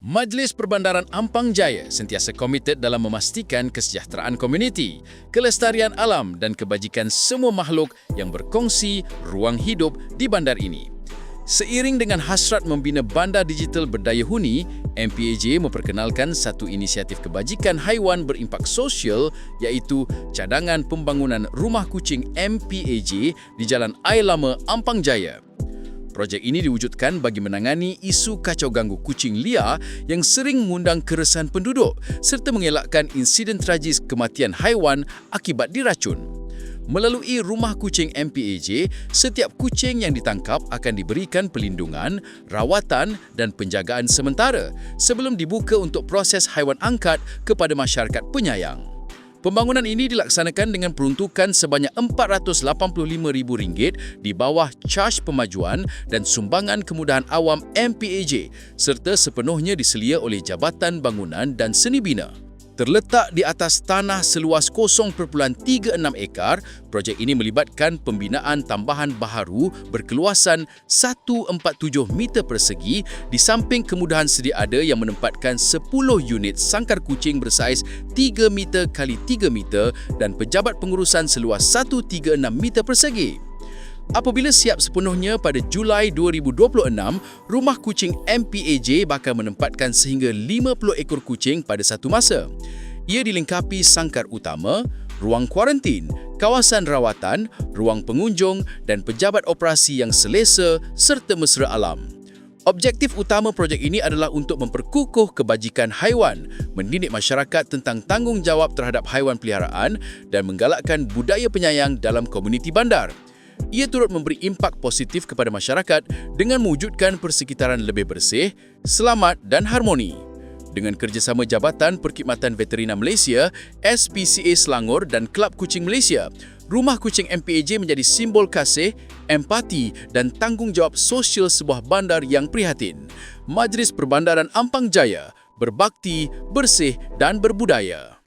Majlis Perbandaran Ampang Jaya sentiasa komited dalam memastikan kesejahteraan komuniti, kelestarian alam dan kebajikan semua makhluk yang berkongsi ruang hidup di bandar ini. Seiring dengan hasrat membina bandar digital berdaya huni, MPAJ memperkenalkan satu inisiatif kebajikan haiwan berimpak sosial iaitu cadangan pembangunan rumah kucing MPAJ di Jalan Air Lama Ampang Jaya. Projek ini diwujudkan bagi menangani isu kacau ganggu kucing liar yang sering mengundang keresahan penduduk serta mengelakkan insiden tragis kematian haiwan akibat diracun. Melalui rumah kucing MPAJ, setiap kucing yang ditangkap akan diberikan perlindungan, rawatan dan penjagaan sementara sebelum dibuka untuk proses haiwan angkat kepada masyarakat penyayang. Pembangunan ini dilaksanakan dengan peruntukan sebanyak RM485,000 di bawah caj pemajuan dan sumbangan kemudahan awam MPAJ serta sepenuhnya diselia oleh Jabatan Bangunan dan Seni Bina. Terletak di atas tanah seluas 0.36 ekar, projek ini melibatkan pembinaan tambahan baharu berkeluasan 147 meter persegi di samping kemudahan sedia ada yang menempatkan 10 unit sangkar kucing bersaiz 3 meter kali 3 meter dan pejabat pengurusan seluas 136 meter persegi. Apabila siap sepenuhnya pada Julai 2026, rumah kucing MPAJ bakal menempatkan sehingga 50 ekor kucing pada satu masa. Ia dilengkapi sangkar utama, ruang kuarantin, kawasan rawatan, ruang pengunjung dan pejabat operasi yang selesa serta mesra alam. Objektif utama projek ini adalah untuk memperkukuh kebajikan haiwan, mendidik masyarakat tentang tanggungjawab terhadap haiwan peliharaan dan menggalakkan budaya penyayang dalam komuniti bandar. Ia turut memberi impak positif kepada masyarakat dengan mewujudkan persekitaran lebih bersih, selamat dan harmoni. Dengan kerjasama Jabatan Perkhidmatan Veterina Malaysia, SPCA Selangor dan Kelab Kucing Malaysia, Rumah Kucing MPAJ menjadi simbol kasih, empati dan tanggungjawab sosial sebuah bandar yang prihatin. Majlis Perbandaran Ampang Jaya, berbakti, bersih dan berbudaya.